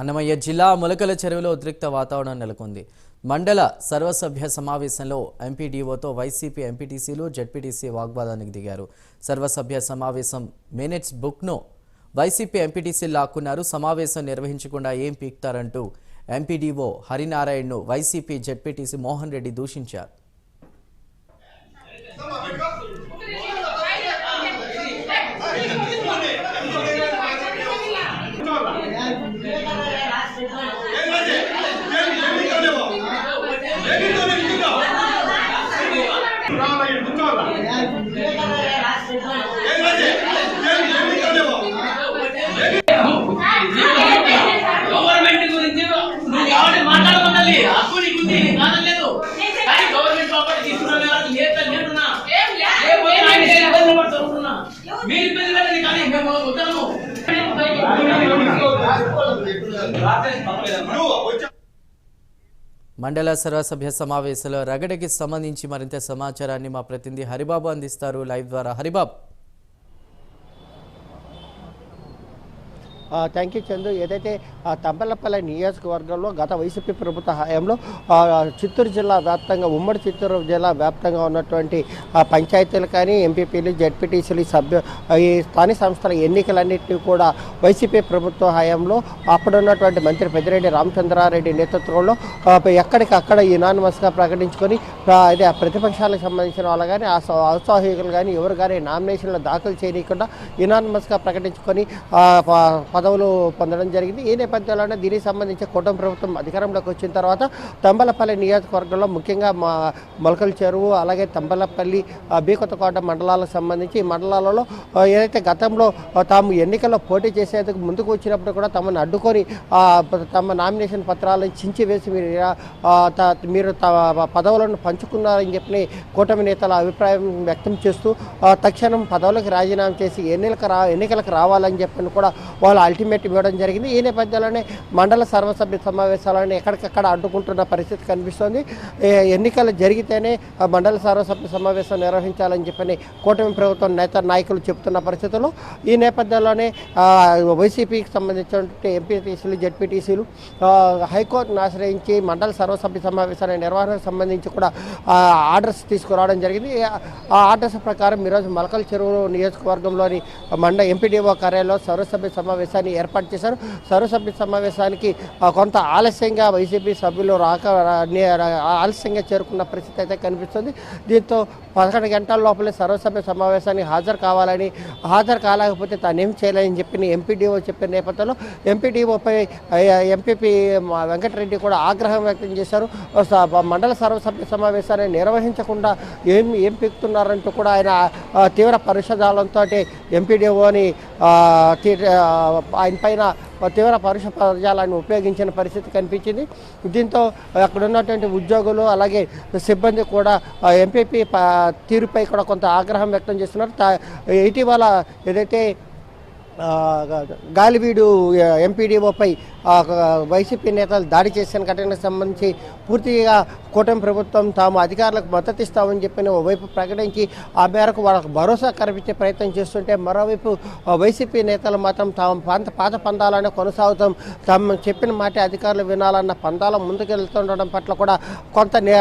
అన్నమయ్య జిల్లా ములకల చెరువులో ఉద్రిక్త వాతావరణం నెలకొంది. మండల సర్వసభ్య సమావేశంలో ఎంపీడీఓతో వైసీపీ ఎంపీటీసీలు జెడ్పీటీసీ వాగ్వాదానికి దిగారు. సర్వసభ్య సమావేశం మినిట్స్ బుక్ను వైసీపీ ఎంపీటీసీ లాక్కున్నారు. సమావేశం నిర్వహించకుండా ఏం పీక్తారంటూ ఎంపీడీఓ హరినారాయణను వైసీపీ జెడ్పీటీసీ మోహన్ రెడ్డి దూషించారు. గవర్నమెంట్ గురించి నువ్వు కాబట్టి మాట్లాడమన్నది హక్కు నీకుంది నీకు కాదనలేదు కానీ గవర్నమెంట్ ప్రాపర్టీ తీసుకున్న వాళ్ళకి లేదు నేనున్నా లేకపోతే ఆయన ఇబ్బంది పడుతున్నా మీరు ఇబ్బంది పెట్టండి కానీ మేము వద్దనము మండల సర్వసభ్య సమావేశంలో రగడకి సంబంధించి మరింత సమాచారాన్ని మా ప్రతినిధి హరిబాబు అందిస్తారు. లైవ్ ద్వారా హరిబాబు. థ్యాంక్ యూ చందు ఏదైతే తంబలపల్లి నియోజకవర్గంలో గత వైసీపీ ప్రభుత్వ హయాంలో చిత్తూరు జిల్లా వ్యాప్తంగా ఉమ్మడి చిత్తూరు జిల్లా వ్యాప్తంగా ఉన్నటువంటి పంచాయతీలు కానీ ఎంపీపీలు జడ్పీటీసీలు సభ్యు ఈ స్థానిక సంస్థల ఎన్నికలన్నింటినీ కూడా వైసీపీ ప్రభుత్వ హయాంలో అప్పుడున్నటువంటి మంత్రి పెద్దిరెడ్డి రామచంద్రారెడ్డి నేతృత్వంలో ఎక్కడికక్కడ యునానిమస్గా ప్రకటించుకొని అదే ప్రతిపక్షాలకు సంబంధించిన వాళ్ళు కానీ ఆ ఔత్సాహికులు కానీ ఎవరు కానీ నామినేషన్లు దాఖలు చేయకుండా యునానిమస్గా ప్రకటించుకొని పదవులు పొందడం జరిగింది. ఈ నేపథ్యంలోనే దీనికి సంబంధించి కూటమి ప్రభుత్వం అధికారంలోకి వచ్చిన తర్వాత తంబలపల్లి నియోజకవర్గంలో ముఖ్యంగా మా మొలకల చెరువు అలాగే తంబలపల్లి బీకొత్తకోట మండలాలకు సంబంధించి ఈ మండలాలలో ఏదైతే గతంలో తాము ఎన్నికల్లో పోటీ చేసేందుకు ముందుకు వచ్చినప్పుడు కూడా తమను అడ్డుకొని తమ నామినేషన్ పత్రాలను చించి వేసి మీరు మీరు త- పదవులను పంచుకున్నారని చెప్పి కూటమి నేతల అభిప్రాయం వ్యక్తం చేస్తూ తక్షణం పదవులకు రాజీనామా చేసి ఎన్నికలకు రా ఎన్నికలకు రావాలని చెప్పని కూడా వాళ్ళు అల్టిమేట్ ఇవ్వడం జరిగింది. ఈ నేపథ్యంలోనే మండల సర్వసభ్య సమావేశాలను ఎక్కడికక్కడ అడ్డుకుంటున్న పరిస్థితి కనిపిస్తోంది. ఎన్నికలు జరిగితేనే మండల సర్వసభ్య సమావేశం నిర్వహించాలని చెప్పని కూటమి ప్రభుత్వం నేత నాయకులు చెబుతున్న పరిస్థితుల్లో ఈ నేపథ్యంలోనే వైసీపీకి సంబంధించినటువంటి ఎంపీటీసీలు జడ్పీటీసీలు హైకోర్టును ఆశ్రయించి మండల సర్వసభ్య సమావేశాల నిర్వహణకు సంబంధించి కూడా ఆర్డర్స్ తీసుకురావడం జరిగింది. ఆ ఆర్డర్స్ ప్రకారం ఈరోజు మలకల్ చెరువు నియోజకవర్గంలోని మండ ఎంపీడీఓ కార్యాలయంలో సర్వసభ్య సమావేశాన్ని ఏర్పాటు చేశారు. సర్వసభ్య సమావేశానికి కొంత ఆలస్యంగా వైసీపీ సభ్యులు రాక ఆలస్యంగా చేరుకున్న పరిస్థితి అయితే కనిపిస్తుంది. దీంతో పదకొండు గంటల లోపలే సర్వసభ్య సమావేశానికి హాజరు కావాలని హాజరు కాలేకపోతే తానేం చేయలేని చెప్పి ఎంపీడీఓ చెప్పిన నేపథ్యంలో ఎంపీడీఓపై ఎంపీపీ వెంకటరెడ్డి కూడా ఆగ్రహం వ్యక్తం చేశారు. స- మండల సర్వసభ్య సమావేశాన్ని నిర్వహించకుండా ఏం ఏం పీకుతున్నారంటూ కూడా ఆయన తీవ్ర పరిషదాలంతో ఎంపీడీఓని ఆయన పైన తీవ్ర పరుష పదజాలాన్ని ఉపయోగించిన పరిస్థితి కనిపించింది. దీంతో అక్కడ ఉన్నటువంటి ఉద్యోగులు అలాగే సిబ్బంది కూడా ఎంపీపీ తీరుపై కూడా కొంత ఆగ్రహం వ్యక్తం చేస్తున్నారు. ఇటీవల ఏదైతే గాలివీడు ఎంపీడీఓపై వైసీపీ నేతలు దాడి చేసిన ఘటనకు సంబంధించి పూర్తిగా కూటమి ప్రభుత్వం తాము అధికారులకు మద్దతు ఇస్తామని చెప్పిన ఓవైపు ప్రకటించి ఆ మేరకు వాళ్ళకు భరోసా కల్పించే ప్రయత్నం చేస్తుంటే మరోవైపు వైసీపీ నేతలు మాత్రం తాము పాత పాత పందాలనే కొనసాగుతాం. తాము చెప్పిన మాట అధికారులు వినాలన్న పందాల ముందుకెళ్తుండడం పట్ల కూడా కొంత నే-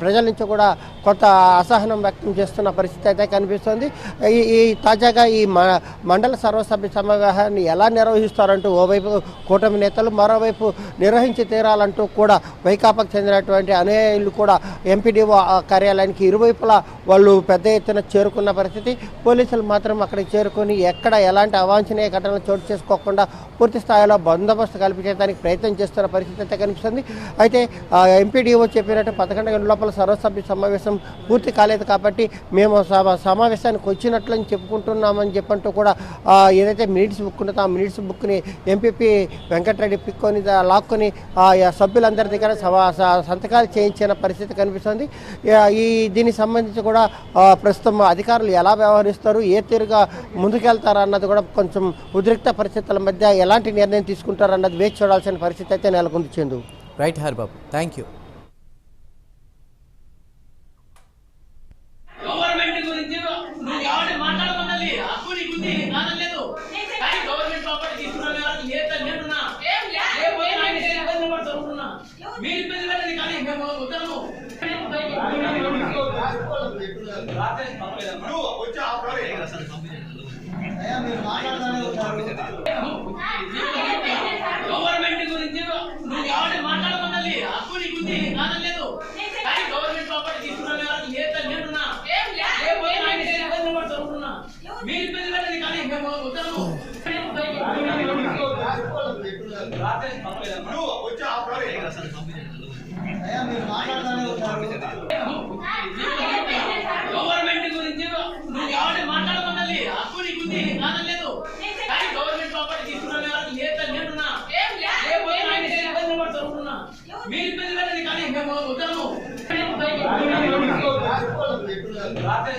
ప్రజల నుంచి కూడా కొంత అసహనం వ్యక్తం చేస్తున్న పరిస్థితి అయితే కనిపిస్తుంది. ఈ ఈ తాజాగా ఈ మ- మండల సర్వసభ్య సమావేశాన్ని ఎలా నిర్వహిస్తారంటూ ఓవైపు కూటమి నేతలు మరోవైపు నిర్వహించి తీరాలంటూ కూడా వైకాపాకు చెందినటువంటి అనుయాయులు కూడా ఎంపీడీఓ కార్యాలయానికి ఇరువైపులా వాళ్ళు పెద్ద ఎత్తున చేరుకున్న పరిస్థితి. పోలీసులు మాత్రం అక్కడికి చేరుకొని ఎక్కడ ఎలాంటి అవాంఛనీయ ఘటనలు చోటు చేసుకోకుండా పూర్తి స్థాయిలో బందోబస్తు కల్పించడానికి ప్రయత్నం చేస్తున్న పరిస్థితి అయితే కనిపిస్తుంది. అయితే ఎంపీడీఓ చెప్పినట్టు పదకొండు గంటల లోపల సర్వసభ్య సమావేశం పూర్తి కాలేదు కాబట్టి మేము సమావేశానికి వచ్చినట్లని చెప్పుకుంటున్నామని చెప్పంటూ కూడా ఏదైతే మినిట్స్ బుక్ ఉంటుందో ఆ మినిట్స్ బుక్ని ఎంపీపీ వెంకటరెడ్డి పిక్కొని లాక్కొని సభ్యులందరి దగ్గర స- సంతకాలు చేయించిన పరిస్థితి కనిపిస్తుంది. ఈ దీనికి సంబంధించి కూడా ప్రస్తుతం అధికారులు ఎలా వ్యవహరిస్తారు ఏ తీరుగా ముందుకెళ్తారు అన్నది కూడా కొంచెం ఉద్రిక్త పరిస్థితుల మధ్య ఎలాంటి నిర్ణయం తీసుకుంటారు అన్నది వేచి చూడాల్సిన పరిస్థితి అయితే నెలకొంది Chendu. Right Harbabu. Thank you government గురించి నువ్వు కాబట్టి మాట్లాడమన్నది హక్కు నీకుంది నీకు కాదనలేదు కానీ గవర్నమెంట్ ప్రాపర్టీ తీసుకున్న వాళ్ళకి లేదు నేనున్నా లేకపోతే మీరు ఇబ్బంది పెట్టండి కానీ మేము వద్దము గవర్నమెంట్ గురించి నువ్వు కాబట్టి మాట్లాడమన్నది హక్కు నీకుంది కాదలేదు కానీ గవర్నమెంట్ ప్రాపర్టీ తీసుకున్న వాళ్ళకి ఏ తల్లి అంటున్నా లేకపోతే ఆయన ఇబ్బంది పడుతూ ఉంటున్నా మీరు ఇబ్బంది పెట్టండి కానీ మేము వద్దము గవర్నమెంట్ గురించి నువ్వు కాబట్టి మాట్లాడమన్నది. హక్కు నీకుంది కాదలేదు కానీ గవర్నమెంట్ ప్రాపర్టీ తీసుకున్న వాళ్ళకి లేకపోతే ఆయన ఇబ్బంది పడుతూ ఉంటున్నా మీరు ఇబ్బంది పెట్టండి కానీ మేము వద్దము కాబట్టి